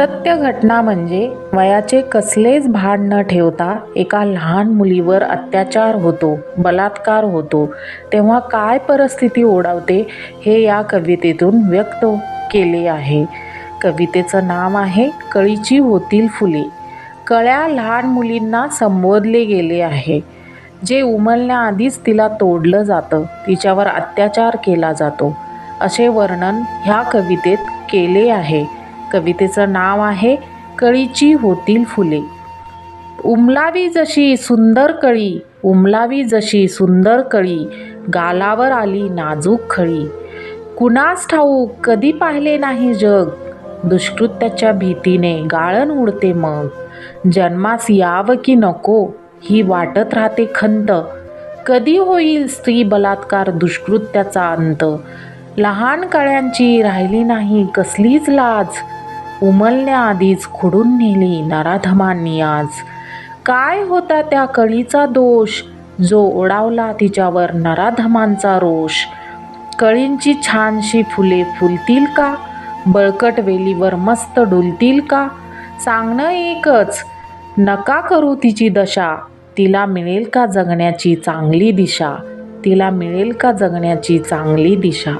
सत्य घटना म्हणजे वयाचे कसलेच भान न ठेवता एका लहान मुलीवर अत्याचार होतो बलात्कार होतो. तेव्हा काय परिस्थिती ओढावते हे या कवितेतून व्यक्त केले आहे. कवितेचं नाव आहे कळीची होतील फुले. कळ्या लहान मुलींना संबोधले गेले आहे. जे उमलण्याआधीच तिला तोडलं जातं तिच्यावर अत्याचार केला जातो. असे वर्णन ह्या कवितेत केले आहे. कवितेचं नाव आहे कळीची होतील फुले. उमलावी जशी सुंदर कळी उमलावी जशी सुंदर कळी गालावर आली नाजूक खळी. कुणास ठाऊक कधी पाहिले नाही जग? दुष्कृत्याच्या भीतीने गाळण उडते मग. जन्मास यावं की नको ही वाटत राहते खंत. कधी होईल स्त्री बलात्कार दुष्कृत्याचा अंत? लहान कळ्यांची राहिली नाही कसलीच लाज. उमलण्याआधीच खुडून नेली नराधमांनी आज. काय होता त्या कळीचा दोष? जो ओढावला तिच्यावर नराधमांचा रोष. कळींची छानशी फुले फुलतील का? बळकट वेलीवर मस्त डुलतील का? सांगणं एकच नका करू तिची दशा. तिला मिळेल का जगण्याची चांगली दिशा? तिला मिळेल का जगण्याची चांगली दिशा?